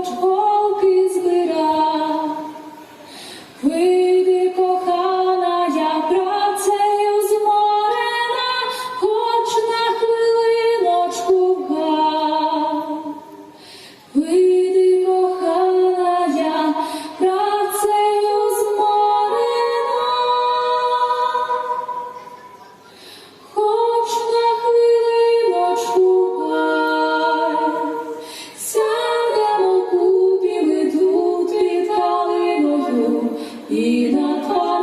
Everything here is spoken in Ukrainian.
хоч голки збирав, кохана, я працею зморена, хоч на хвилиночку. You don't call.